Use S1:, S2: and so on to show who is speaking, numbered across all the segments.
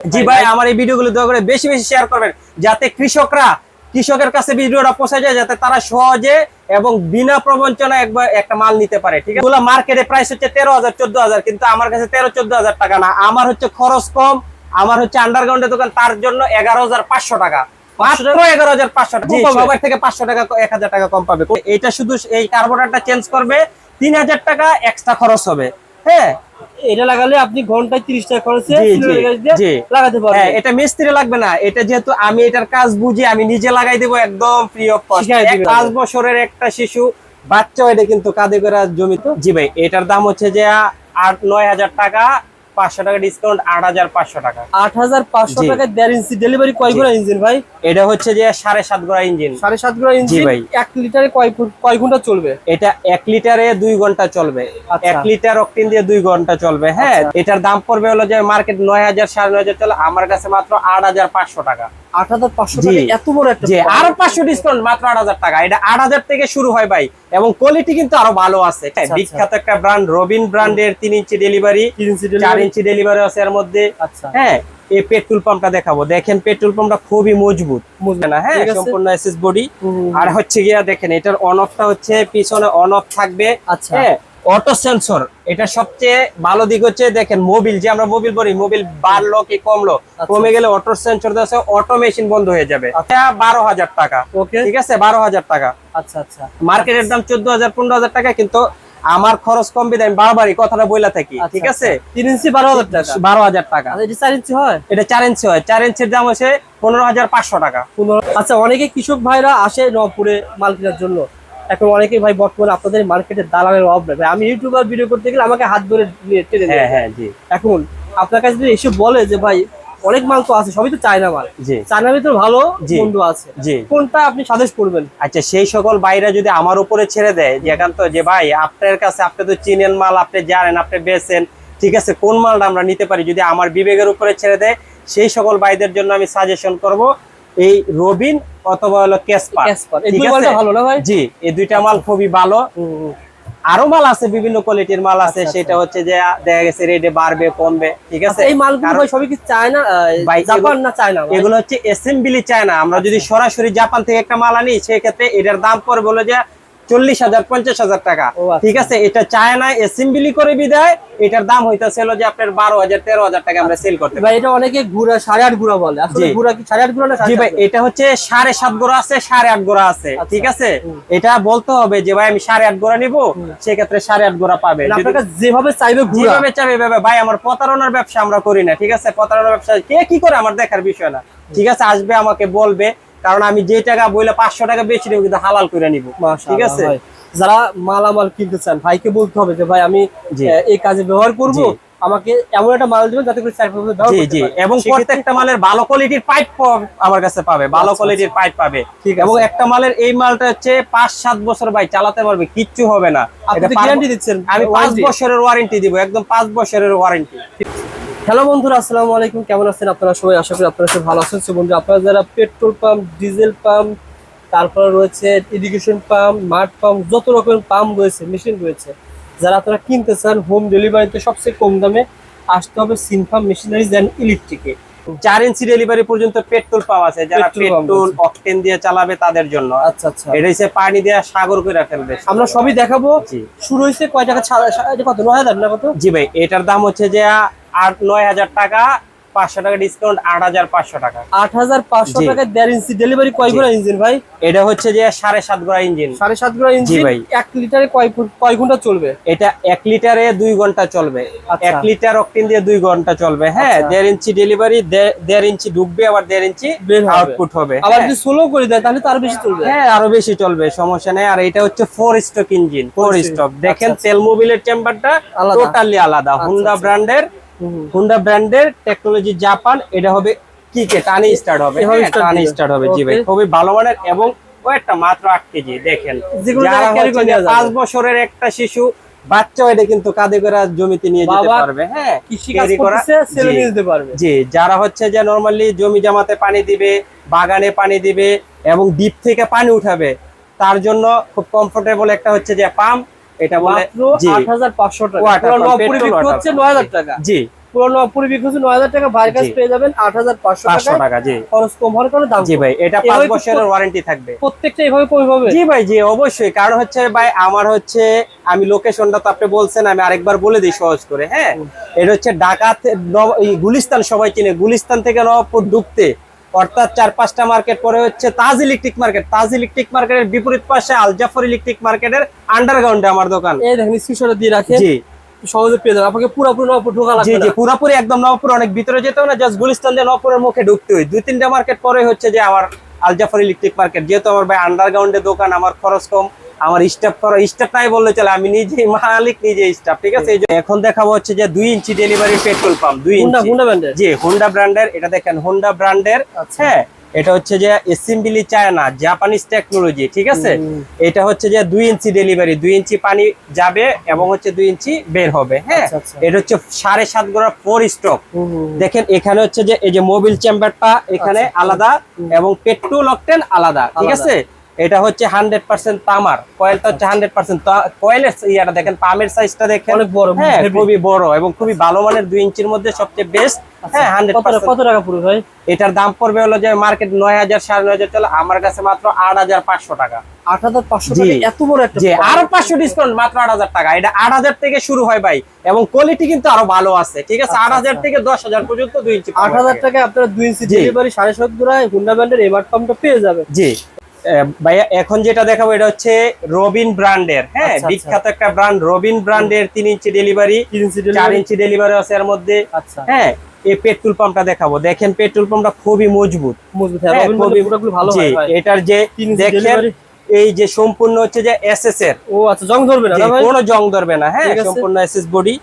S1: জি ভাই আমার এই ভিডিওগুলো দয়া করে বেশি বেশি শেয়ার করবেন যাতে কৃষকরা কৃষকের কাছে ভিডিওটা পৌঁছে যায় যাতে তারা সহজে এবং বিনা প্রবঞ্চনা একবার একটা মাল নিতে পারে ঠিক আছে? মার্কেটে প্রাইস হচ্ছে তেরো হাজার চোদ্দ হাজার কিন্তু আমার কাছে তেরো চোদ্দ হাজার টাকা না। আমার হচ্ছে খরচ কম আমার হচ্ছে আন্ডারগ্রাউন্ডের দোকান তার জন্য এগারো হাজার পাঁচশো টাকা। মাত্র এগারো হাজার পাঁচশো টাকা। থেকে পাঁচশো টাকা এক হাজার টাকা কম পাবে। এটা শুধু এই কার্বোরেটরটা চেঞ্জ করবে তিন হাজার টাকা এক্সট্রা খরচ হবে। হ্যাঁ?
S2: এটা লাগালে আপনি ঘন্টায় তিরিশ টাকা খরচে। লাগাতে
S1: হ্যাঁ
S2: পারবেন
S1: এটা মিস্ত্রি লাগবে না। এটা যেহেতু আমি এটার কাজ বুঝি আমি নিজে লাগাই দেবো একদম ফ্রি অফ কস্ট
S2: শিখাই
S1: পাঁচ বছরের একটা শিশু বাচ্চা এটা কিন্তু কাঁদে করে জমি জি ভাই এটার দাম হচ্ছে যে আট নয় হাজার টাকা। পাঁচশো টাকা ডিসকাউন্ট আট হাজার পাঁচশো টাকা
S2: আট হাজার পাঁচশো টাকা দেড় ইঞ্চি ডেলিভারি কয়
S1: জি।
S2: ইঞ্জিন ভাই
S1: এটা হচ্ছে যে সাড়ে সাত গোড়া ইঞ্জিন
S2: সাড়ে সাত ঘণ্টা ইঞ্জিন
S1: ভাই।
S2: এক লিটারে কয় কয় ঘণ্টা চলবে
S1: এটা এক লিটারে দুই ঘণ্টা চলবে
S2: আচ্ছা।
S1: এক লিটার অক্টিন দিয়ে দুই ঘণ্টা চলবে হ্যাঁ
S2: আচ্ছা।
S1: এটার দাম পড়বে হলো যে মার্কেট নয় হাজার সাড়ে নয় হাজার চলে আমার কাছে মাত্র আট হাজার পাঁচশো টাকা
S2: আট হাজার পাঁচশো
S1: জি।
S2: টাকা এত বড় একটা
S1: যে
S2: product।
S1: আরও পাঁচশো ডিসকাউন্ট মাত্র আট হাজার টাকা। এটা আট হাজার থেকে শুরু হয় ভাই এবং কোয়ালিটি কিন্তু আরও ভালো আছে।
S2: আচ্ছা।
S1: বিখ্যাত একটা ব্র্যান্ড রবিন ব্র্যান্ডের তিন ইঞ্চি ডেলিভারি চার ইঞ্চি ডেলিভারি আছে এর মধ্যে।
S2: আচ্ছা।
S1: হ্যাঁ এই পেট্রোল পাম্পটা দেখাবো। দেখেন পেট্রোল পাম্পটা খুবই মজবুত।
S2: বুঝলেন
S1: না? হ্যাঁ সম্পূর্ণ এসএস বডি আর হচ্ছে গিয়া দেখেন এটার অন অফটা হচ্ছে পিছনে অন অফ থাকবে।
S2: আচ্ছা।
S1: হ্যাঁ অটো সেন্সর। এটা সবচেয়ে ভালো দিক হচ্ছে দেখেন মোবিল যে আমরা মোবিল বলি মোবিল বাড়লো কি কমলো? কমে গেলে অটো সেন্সর দেওয়া অটো মেশিন বন্ধ হয়ে যাবে।
S2: আচ্ছা।
S1: বারো হাজার টাকা
S2: ওকে
S1: ঠিক আছে? বারো হাজার টাকা।
S2: আচ্ছা আচ্ছা।
S1: মার্কেটের দাম চোদ্দ হাজার পনেরো হাজার টাকা কিন্তু আমার খরচ কম বিদায় আমি বারবারই কথাটা বইলা থাকি
S2: আচ্ছা,
S1: ঠিক আছে?
S2: আচ্ছা। তিন ইঞ্চি বারো হাজার টাকা।
S1: বারো হাজার টাকা।
S2: আচ্ছা এটা চার ইঞ্চি হয়?
S1: এটা চার ইঞ্চি হয়। চার ইঞ্চির দাম হচ্ছে পনেরো হাজার পাঁচশো টাকা।
S2: আচ্ছা অনেকে কৃষক ভাইরা আসে নবপুরে মাল কেনার জন্য। এখন অনেকে ভাই বর্তমানে আপনাদের মার্কেটে দালালের অভাব নেই। ভাই আমি ইউটিউবার ভিডিও করতে গেলে আমাকে হাত ধরে টেনে
S1: হ্যাঁ হ্যাঁ জি।
S2: এখন আপনার কাছে যদি এসে বলে যে ভাই অনেক মাল তো আছে সবই তো চায়না মাল। চায়নার ভিতরে ভালো। মন্দ আছে।
S1: জি।
S2: কোনটা আপনি সাজেস্ট করবেন?
S1: আচ্ছা সেই সকল বাইরা যদি আমার উপরে ছেড়ে দেয় যে একান্ত যে ভাই আপনার কাছে আপনি তো চিনেন মাল আপনি জানেন আপনি বেছেন ঠিক আছে কোন মালটা আমরা নিতে পারি? যদি আমার বিবেকের উপরে ছেড়ে দেয় সেই সকল ভাইদের জন্য আমি সাজেশন করব এই রবিন অথবা হলো
S2: মালটা ভালো না ভাই?
S1: জি এই দুইটা মাল খুবই ভালো। আরও মাল আছে বিভিন্ন কোয়ালিটির মাল আছে
S2: আচ্ছা,
S1: সেটা হচ্ছে যে দেখা গেছে রেটে বাড়বে কমবে ঠিক আছে?
S2: আচ্ছা, এই মালগুলো সবই কি চায়না জাপান না চায়না
S1: এগুলো হচ্ছে অ্যাসেম্বলি চায়না। আমরা যদি সরাসরি জাপান থেকে একটা মাল আনি সেক্ষেত্রে এটার দাম পড়বে বলে যে চল্লিশ হাজার পঞ্চাশ হাজার টাকা।
S2: আচ্ছা।
S1: ঠিক আছে? এটা চায় না অ্যাসেম্বলি করে বিদায়। এটার দাম হইতেছিল যে আপনার বারো হাজার তেরো হাজার টাকা আমরা সেল করতে পারি।
S2: ভাই এটা অনেকে ঘুরা সাড়ে আট ঘুরা বলে। কি সাড়ে আট ঘুরা না
S1: জি ভাই এটা হচ্ছে সাড়ে সাত গোড়া আছে সাড়ে আট গোড়া আছে।
S2: আচ্ছা।
S1: ঠিক আছে? এটা বলতে হবে যে ভাই আমি সাড়ে আট গোড়া নিবো সেক্ষেত্রে সাড়ে আট গোড়া পাবে।
S2: যেভাবে চাইবে
S1: যেভাবে চাবে ভাই আমার প্রতারণার ব্যবসা আমরা করি না ঠিক আছে? প্রতারণার ব্যবসা কে কি করে? আমার দেখার বিষয় না। ঠিক আছে? আসবে আমাকে বলবে কারণ আমি যে টাকা বইলে পাঁচশো টাকা বেশি নেব কিন্তু হালাল করে নিব। ঠিক আছে?
S2: যারা মালামাল কিনতে চান ভাইকে বলতে হবে যে ভাই আমি এই কাজে ব্যবহার করব। আমাকে এমন একটা মাল দিবেন যাতে করে
S1: জি জি। এবং প্রত্যেকটা মালের ভালো কোয়ালিটির পাইপ আমার কাছে পাবে। ভালো
S2: আচ্ছা,
S1: কোয়ালিটির পাইপ পাবে।
S2: ঠিক
S1: এবং একটা মালের এই মালটা হচ্ছে পাঁচ সাত বছর ভাই চালাতে পারবে কিচ্ছু হবে না।
S2: আপনি
S1: এটা
S2: গ্যারান্টি দিচ্ছেন
S1: আমি পাঁচ বছরের ওয়ারেন্টি দিব একদম পাঁচ বছরের ওয়ারেন্টি
S2: হ্যালো বন্ধুরা আসসালামু আলাইকুম। কেমন আছেন আপনারা সবাই? আশা করি আপনারা সবাই ভালো আছেন। বন্ধু আপনারা যারা পেট্রোল পাম্প ডিজেল পাম্প তারপর রয়েছে ইরিগেশন পাম্প মাঠ পাম্প যত রকমের পাম্প রয়েছে মেশিন রয়েছে যারা আপনারা কিনতে চান হোম ডেলিভারিতে সবচেয়ে কম দামে আসতে হবে সিনফার্ম মেশিনারিজ অ্যান্ড ইলেকট্রিকে
S1: চার ইঞ্চি ডেলিভারি পর্যন্ত পেট্রোল পাম্প আছে যারা
S2: পেট্রোল
S1: অকটেন দিয়ে চালাবে তাদের জন্য।
S2: আচ্ছা আচ্ছা।
S1: এটা হচ্ছে পানি দিয়ে সাগর করে ফেলবে।
S2: আমরা সবই দেখাবো। শুরু হয়েছে কয় টাকা? কত? নয় হাজার না কত?
S1: জি ভাই এটার দাম হচ্ছে যে আট নয় হাজার টাকা পাঁচশো টাকা ডিসকাউন্ট আট হাজার পাঁচশো টাকা
S2: আট হাজার পাঁচশো
S1: জি।
S2: টাকায় দেড় ইঞ্চি ডেলিভারি কয়
S1: জি।
S2: ইঞ্জিন ভাই
S1: এটা হচ্ছে যে সাড়ে সাত গোড়া ইঞ্জিন
S2: সাড়ে সাত ঘণ্টা ইঞ্জিন
S1: ভাই।
S2: এক লিটারে কয় কয় ঘণ্টা চলবে
S1: এটা এক লিটারে দুই ঘণ্টা চলবে
S2: আচ্ছা।
S1: এক লিটার অক্টিন দিয়ে দুই ঘণ্টা চলবে হ্যাঁ
S2: আচ্ছা।
S1: দেড় ইঞ্চি ডেলিভারি দেড় ইঞ্চি ঢুকবে আবার দেড় ইঞ্চি। আউটপুট হবে
S2: আবার
S1: হ্যাঁ।
S2: যদি স্লো করে দেয় তাহলে তো আরও বেশি চলবে
S1: হ্যাঁ আরও বেশি চলবে সমস্যা নেই আর এটা হচ্ছে four stock engine four stock দেখেন
S2: আচ্ছা,
S1: তেল মোবিলের চেম্বারটা টোটালি আলাদা হুন্ডা। ব্র্যান্ডের। হুন্ডা ব্র্যান্ডের টেকনোলজি জাপান এটা হবে কিকে টানে স্টার্ট হবে। হ্যাঁ, টানে স্টার্ট হবে জি ভাই। খুবই ভালো মানের এবং ওয়েটটা মাত্র আট কেজি দেখেন। পাঁচ বছরের একটা শিশু বাচ্চা এটা কিন্তু কাঁধে করে জমিতে নিয়ে যেতে পারবে হ্যাঁ
S2: কৃষি কাজ করতেছে ছেলে নিয়ে যেতে পারবে।
S1: জি যারা হচ্ছে যে নরমালি জমি জামাতে পানি দিবে বাগানে পানি দিবে এবং ডিপ থেকে পানি উঠাবে তার জন্য খুব কমফোর্টেবল একটা হচ্ছে যে পাম্প এটা বলে
S2: মাত্র
S1: জি।
S2: আট হাজার পাঁচশো টাকা। পুরো
S1: pump,
S2: নবপুরে
S1: petrol
S2: বিক্রি
S1: water
S2: হচ্ছে
S1: pump।
S2: নয় হাজার টাকা।
S1: জি।
S2: পুরো পুরো বিক্রি হচ্ছে নয় হাজার টাকা ভাইয়ের কাছে পেয়ে যাবেন আট হাজার পাঁচশো
S1: পাঁচশো
S2: টাকা
S1: টাকা জি।
S2: খরচ কম হওয়ার কারণে দাম
S1: জি ভাই এটা
S2: এভাবে
S1: পাঁচ
S2: কি
S1: বছরের ওয়ারেন্টি থাকবে।
S2: প্রত্যেকটা এভাবে কমে পাবে।
S1: জি ভাই জি অবশ্যই। কারণ হচ্ছে ভাই আমার হচ্ছে আমি লোকেশনটা তো আপনি বলছেন আমি আরেকবার বলে দিই সহজ করে হ্যাঁ? এটা হচ্ছে ঢাকা গুলিস্তান সবাই চিনে। গুলিস্তান থেকে নবাবপুর ঢুকতে অর্থাৎ চার পাঁচটা মার্কেট পরে হচ্ছে Taj electric market Taj electric মার্কেটের বিপরীত পাশে আলজাফর ইলেকট্রিক মার্কেটের আন্ডারগ্রাউন্ডে আমার দোকান।
S2: এই দেখেন স্ক্রিনশটে দিয়ে রাখে
S1: জি।
S2: সহজে পেয়ে যাবেন। আপনাকে পুরোপুরি নবপুর ঢোকা লাগবে
S1: জি
S2: জি
S1: পুরোপুরি একদম নবপুর অনেক ভিতরে যেতে হবে না জাস্ট গুলিস্তান দিয়ে নবপুরের মুখে ঢুকতে হয়। দুই তিনটা মার্কেট পরে হচ্ছে যে আমার আলজাফর ইলেকট্রিক মার্কেট যেহেতু আমার ভাই আন্ডারগ্রাউন্ডে দোকান আমার খরচ কম আমার স্টাফ করা স্টাফ নাই বললে চলে আমি নিজেই মালিক নিজে স্টাফ ঠিক আছে? এখন দেখাবো হচ্ছে যে দুই ইঞ্চি ডেলিভারি পেট্রোল পাম্প দুই ইঞ্চি।
S2: হুন্ডা ব্র্যান্ডের
S1: জি হোন্ডা ব্র্যান্ডের এটা দেখেন হোন্ডা ব্র্যান্ডের
S2: আচ্ছা।
S1: হ্যাঁ এটা হচ্ছে যে এসেম্বলি চায়না জাপানিজ টেকনোলজি ঠিক আছে? এটা হচ্ছে যে দুই ইঞ্চি ডেলিভারি দুই ইঞ্চি পানি যাবে এবং হচ্ছে দুই ইঞ্চি বের হবে হ্যাঁ?
S2: আচ্ছা, আচ্ছা।
S1: এটা হচ্ছে সাড়ে সাত গোড়া ফোর স্টক। দেখেন এখানে হচ্ছে যে এই যে মোবিল চেম্বারটা এখানে। আলাদা এবং পেট্রোল অকটেন আলাদা ঠিক আছে? এটা হচ্ছে হান্ড্রেড পার্সেন্ট তামার। কয়েলটা হচ্ছে হান্ড্রেড পার্সেন্ট কয়েলের ইয়াটা দেখেন পামের সাইজটা দেখেন।
S2: অনেক বড়,
S1: হ্যাঁ খুবই বড় এবং খুবই ভালো মানের দুই ইঞ্চির মধ্যে সবচেয়ে বেস্ট হ্যাঁ হান্ড্রেড
S2: কত টাকা- পুরো ভাই?
S1: এটার দাম পড়বে হলো যে মার্কেট নয় হাজার সাড়ে নয় হাজার চলে আমার কাছে মাত্র আট হাজার পাঁচশো টাকা।
S2: আট হাজার পাঁচশো এত বড় একটা
S1: যে পাঁচশো ডিসকাউন্ট মাত্র আট হাজার টাকা। এটা আট হাজার থেকে শুরু হয় ভাই এবং কোয়ালিটি কিন্তু আরও ভালো আছে ঠিক আছে?
S2: আচ্ছা,
S1: আট হাজার
S2: আচ্ছা।
S1: থেকে দশ হাজার পর্যন্ত দুই ইঞ্চি
S2: আট হাজার টাকায় আপনারা দুই ইঞ্চি ডেলিভারি সাড়ে সাত গুড়ায় হুন্ডা পাম্পটা পেয়ে যাবেন।
S1: জি। ভাইয়া এখন যেটা দেখাবো এটা হচ্ছে রবিন ব্র্যান্ডের হ্যাঁ
S2: আচ্ছা, আচ্ছা।
S1: বিখ্যাত একটা ব্র্যান্ড রবিন ব্র্যান্ডের তিন ইঞ্চি ডেলিভারি চার ইঞ্চি ডেলিভারি আছে এর মধ্যে।
S2: আচ্ছা।
S1: হ্যাঁ এই পেট্রোল পাম্পটা দেখাবো। দেখেন পেট্রোল পাম্পটা খুবই মজবুত।
S2: মজবুত
S1: হ্যাঁ,
S2: হ্যাঁ ভালো
S1: এটার যে দেখেন এই যে সম্পূর্ণ হচ্ছে যে এসএস এর।
S2: ও আচ্ছা জং ধরবে না
S1: কোনো জং ধরবে না হ্যাঁ। সম্পূর্ণ এসএস বডি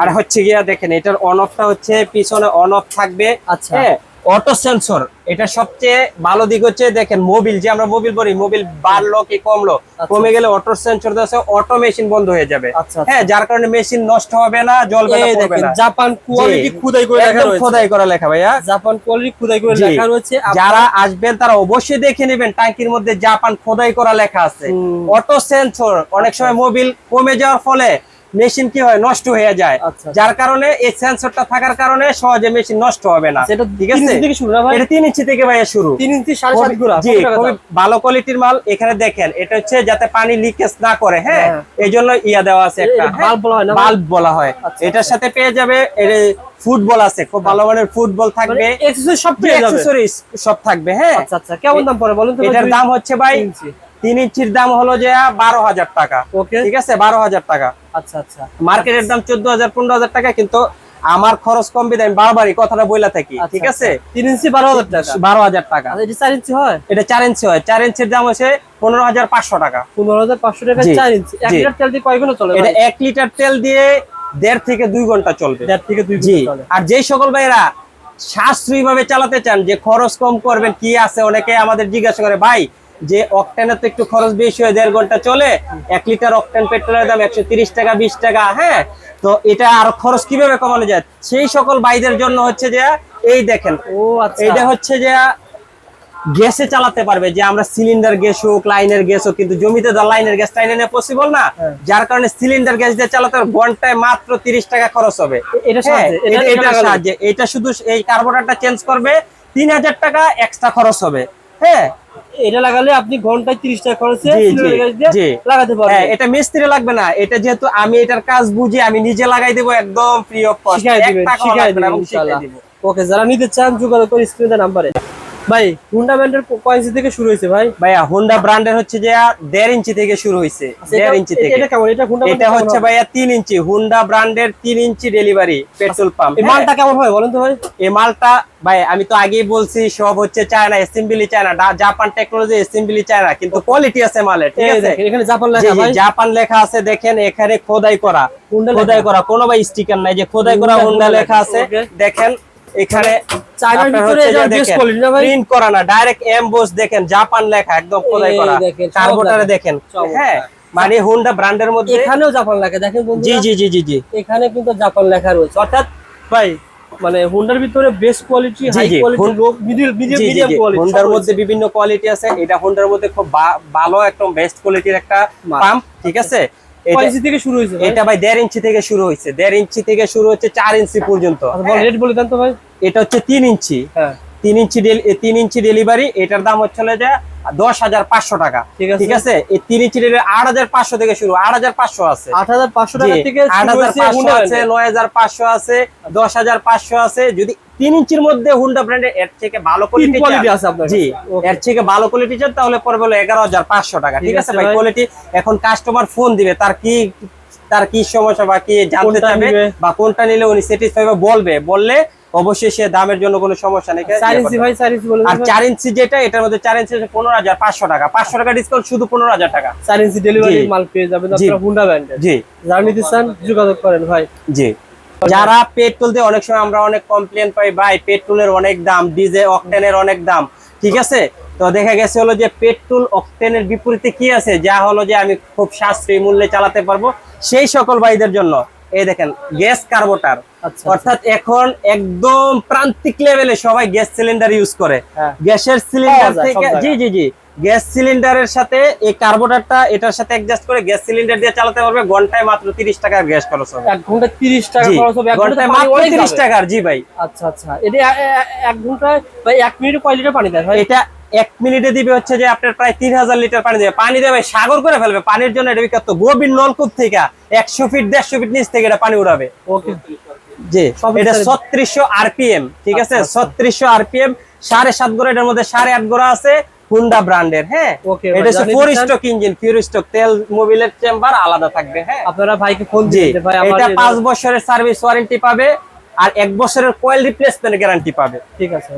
S1: আর হচ্ছে গিয়া দেখেন এটার অন অফটা হচ্ছে পিছনে অন অফ থাকবে।
S2: আচ্ছা।
S1: হ্যাঁ অটো সেন্সর এটা সবচেয়ে ভালো দিক হচ্ছে দেখেন মোবিল যে আমরা মোবিল বলি মোবিল বাড়লো কি কমলো? কমে গেলে অটো সেন্সর দেওয়া অটো মেশিন বন্ধ হয়ে যাবে।
S2: আচ্ছা
S1: হ্যাঁ যার কারণে মেশিন নষ্ট হবে না
S2: দেখেন জাপান কোয়ালিটি। খুদাই করে লেখা রয়েছে।
S1: খোদাই করা লেখা ভাইয়া।
S2: জাপান কোয়ালিটি খুদাই করে লেখা রয়েছে।
S1: যারা আসবেন তারা অবশ্যই দেখে নেবেন ট্যাঙ্কির মধ্যে জাপান খোদাই করা লেখা আছে। অটো সেন্সর অনেক সময় মোবিল কমে যাওয়ার ফলে মেশিন কি হয় নষ্ট হয়ে যায়।
S2: আচ্ছা।
S1: যার কারণে এই সেন্সরটা থাকার কারণে সহজে মেশিন নষ্ট হবে না। ঠিক আছে? এটা তিন ইঞ্চি থেকে ভাইয়া শুরু।
S2: তিন ইঞ্চি সাড়ে সাত গুড়া
S1: জি খুবই ভালো কোয়ালিটির মাল। এখানে দেখেন এটা হচ্ছে যাতে পানি লিকেজ না করে হ্যাঁ?
S2: হ্যাঁ।
S1: এই জন্য ইয়া দেওয়া আছে একটা
S2: এটা bulb বলা হয়?
S1: বাল্ব বলা হয়।
S2: আচ্ছা,
S1: এটার সাথে পেয়ে যাবে ফুটবল আছে খুব ভালো মানের ফুটবল থাকবে।
S2: মানে সব
S1: সব থাকবে হ্যাঁ?
S2: আচ্ছা আচ্ছা। কেমন দাম পড়ে বলুন
S1: এটার দাম হচ্ছে ভাই
S2: তিন
S1: ইঞ্চির দাম হলো যে বারো হাজার টাকা।
S2: ওকে
S1: ঠিক আছে? বারো হাজার টাকা।
S2: আচ্ছা আচ্ছা।
S1: মার্কেটের দাম চোদ্দ হাজার পনেরো হাজার টাকা কিন্তু আমার খরচ কম বিদায় আমি বারবারই কথাটা বইলা থাকি।
S2: আচ্ছা,
S1: ঠিক আছে?
S2: আচ্ছা। তিন ইঞ্চি বারো হাজার টাকা?
S1: বারো হাজার টাকা।
S2: এটা চার ইঞ্চি হয়?
S1: এটা চার ইঞ্চি হয়। চার ইঞ্চির দাম হচ্ছে পনেরো হাজার পাঁচশো টাকা।
S2: পনেরো হাজার পাঁচশো টাকা চার ইঞ্চি। এক লিটার তেল দিয়ে কয় ঘণ্টা চলে
S1: এটা এক লিটার তেল দিয়ে দেড় থেকে দুই ঘণ্টা চলবে।
S2: দেড় থেকে দুই ঘণ্টা
S1: আর যেই সকল ভাইরা সাশ্রয়ী ভাবে চালাতে চান যে খরচ কম করবেন কি আছে অনেকে আমাদের জিজ্ঞাসা করে ভাই যে অকটেনের তো একটু খরচ বেশি হয় দেড় ঘণ্টা চলে এক লিটার অকটেন পেট্রোলের দাম একশো তিরিশ টাকা বিশ টাকা হ্যাঁ? তো এটা আর খরচ কীভাবে কমানো যায়? সেই সকল বাইদের জন্য হচ্ছে যে এই দেখেন
S2: ও আচ্ছা।
S1: এইটা হচ্ছে যে গ্যাসে চালাতে পারবে যে আমরা সিলিন্ডার গ্যাস হোক লাইনের গ্যাস হোক কিন্তু জমিতে তো লাইনের গ্যাস টাইনে পসিবল না।
S2: হ্যাঁ।
S1: যার কারণে সিলিন্ডার গ্যাস দিয়ে চালাতে ঘন্টায় মাত্র তিরিশ টাকা খরচ হবে।
S2: এটা
S1: হ্যাঁ,
S2: এটা-
S1: এটা-
S2: এটা
S1: সাহায্যে এটা শুধু এই কার্বোরেটরটা চেঞ্জ করবে তিন হাজার টাকা এক্সট্রা খরচ হবে। হ্যাঁ।
S2: এটা লাগালে আপনি ঘন্টায় তিরিশ টাকা খরচে। লাগাতে
S1: হ্যাঁ
S2: পারবেন
S1: এটা মিস্ত্রি লাগবে না। এটা যেহেতু আমি এটার কাজ বুঝি আমি নিজে লাগাই দেবো একদম ফ্রি অফ কস্ট
S2: শিখাই দিবেন ওকে যারা নিতে চান যোগাযোগ করে স্ক্রিনে নাম্বারে। ভাই হুন্ডা ব্র্যান্ডের কয়েন্সি থেকে শুরু হয়েছে ভাই?
S1: ভাইয়া হোন্ডা ব্র্যান্ডের হচ্ছে যে দেড় ইঞ্চি থেকে শুরু হয়েছে।
S2: আচ্ছা,
S1: দেড় ইঞ্চি থেকে।
S2: এটা কেমন? এটা হুন্ডা
S1: এটা হচ্ছে ভাইয়া তিন ইঞ্চি। হুন্ডা ব্র্যান্ডের তিন ইঞ্চি ডেলিভারি পেট্রোল পাম্প
S2: এই মালটা কেমন হয় বলেন তো ভাই?
S1: এই মালটা ভাই আমি তো আগেই বলছি সব হচ্ছে China assembly China Japan technology assembly China কিন্তু কোয়ালিটি আছে মালের ঠিক আছে?
S2: দেখেন, এখানে জাপান লেখা ভাই।
S1: জাপান লেখা আছে দেখেন এখানে খোদাই করা। খোদাই করা কোনো ভাই স্টিকার নাই যে খোদাই করা
S2: হুন্ডা,
S1: লেখা, আছে। দেখেন এখানে
S2: চায়নার ভিতরে
S1: print করা না ডাইরেক্ট এমবোস দেখেন জাপান লেখা একদম খোদাই করা। কার্বোটারে দেখেন। হ্যাঁ মানে হুন্ডা ব্র্যান্ডের মধ্যে
S2: এখানেও জাপান লেখা দেখেন বন্ধু
S1: জি জি জি জি জি।
S2: এখানে কিন্তু জাপান লেখা রয়েছে। অর্থাৎ ভাই মানে হুন্ডার ভিতরে best quality high quality low middle medium medium quality
S1: হোন্ডার মধ্যে বিভিন্ন কোয়ালিটি আছে। এটা হোন্ডার মধ্যে খুব ভালো একদম বেস্ট কোয়ালিটির একটা পাম্প ঠিক আছে?
S2: থেকে শুরু হয়েছে
S1: এটা ভাই দেড় ইঞ্চি থেকে শুরু হয়েছে। দেড় ইঞ্চি থেকে শুরু হচ্ছে চার ইঞ্চি পর্যন্ত।
S2: আচ্ছা, রেট বলে দেন তো ভাই।
S1: এটা হচ্ছে তিন ইঞ্চি।
S2: হ্যাঁ।
S1: তিন ইঞ্চি তিন ইঞ্চি ডেলিভারি এটার দাম হচ্ছে যে দশ হাজার পাঁচশো টাকা।
S2: ঠিক আছে।
S1: ঠিক আছে? এই তিন আট হাজার পাঁচশো থেকে শুরু আট হাজার পাঁচশো আছে।
S2: আট হাজার পাঁচশো টাকা থেকে
S1: আট হাজার পাঁচশো আছে নয় হাজার পাঁচশো আছে দশ হাজার পাঁচশো আছে। যদি তিন ইঞ্চির মধ্যে হুন্ডা ব্র্যান্ডের এর থেকে ভালো কোয়ালিটি
S2: আছে আপনার
S1: জি এর থেকে ভালো কোয়ালিটি চান তাহলে পড়বে হলো এগারো হাজার পাঁচশো টাকা।
S2: ঠিক
S1: আছে ভাই। কোয়ালিটি এখন কাস্টমার ফোন দিবে তার কি তার কি সমস্যা বা কি জানতে চাবে বা কোনটা নিলে উনি স্যাটিসফাই বলবে। বললে অবশ্যই সে দামের জন্য কোনো সমস্যা নেই আর চার ইঞ্চি যেটা এটার মধ্যে চার ইঞ্চি পনেরো হাজার পাঁচশো টাকা। পাঁচশো টাকা ডিসকাউন্ট শুধু পনেরো হাজার টাকা।
S2: চার ইঞ্চি ডেলিভারি মাল পেয়ে যাবেন হুন্ডা ব্র্যান্ডের
S1: জি।
S2: যারা নিতে চান যোগাযোগ করেন ভাই।
S1: জি। যারা পেট্রোল দিয়ে অনেক সময় আমরা অনেক কমপ্লেন পাই ভাই পেট্রোলের অনেক দাম ডিজেল অকটেনের অনেক দাম। ঠিক আছে? তো দেখা গেছে হলো যে পেট্রোল অকটেনের বিপরীতে কি আছে? যা হলো যে আমি খুব সাশ্রয়ী মূল্যে চালাতে পারব। সেই সকল ভাইদের জন্য এই দেখেন গ্যাস কার্বোটার।
S2: আচ্ছা
S1: অর্থাৎ এখন একদম প্রান্তিক লেভেলে সবাই গ্যাস সিলিন্ডার ইউজ করে।
S2: হ্যাঁ।
S1: গ্যাসের সিলিন্ডার থেকে জি জি জি। গ্যাস সিলিন্ডারের সাথে এই কার্বোটারটা এটার সাথে অ্যাডজাস্ট করে গ্যাস সিলিন্ডার দিয়ে চালাতে পারবে। ঘন্টায় মাত্র তিরিশ টাকার গ্যাস খরচ হবে।
S2: এক ঘণ্টা তিরিশ টাকা খরচ হবে। এক ঘন্টায়
S1: ঘন্টায় মাত্র
S2: অনেক
S1: তিরিশ
S2: যাবে।
S1: টাকার জি ভাই।
S2: আচ্ছা আচ্ছা। এটা এক ঘন্টায় ভাই এক মিনিটে কয় লিটার পানি দেয় ভাই।
S1: এটা এক মিনিটে দিবে হচ্ছে যে আপনার প্রায় তিন হাজার লিটার পানি দেবে। পানি দেবে সাগর করে ফেলবে। পানির জন্য এটা বিখ্যাত গভীর নলকূপ থেকে একশো ফিট দেড়শো ফিট নিচ থেকে এটা পানি উড়াবে।
S2: ওকে।
S1: জি এটা ছত্রিশশো আরপিএম ঠিক আছে?
S2: আচ্ছা, আচ্ছা।
S1: ছত্রিশশো আরপিএম সাড়ে সাত গোড়া এটার মধ্যে সাড়ে আট গোড়া আছে হুন্ডা ব্র্যান্ডের হ্যাঁ? এটা হচ্ছে four stock engine four stock তেল মোবিলের চেম্বার আলাদা থাকবে হ্যাঁ?
S2: আপনারা ভাইকে ফোন
S1: জি
S2: ভাই আমার
S1: এটা পাঁচ বছরের সার্ভিস ওয়ারেন্টি পাবে আর এক বছরের কয়েল রিপ্লেসমেন্ট গ্যারান্টি পাবে।
S2: ঠিক আছে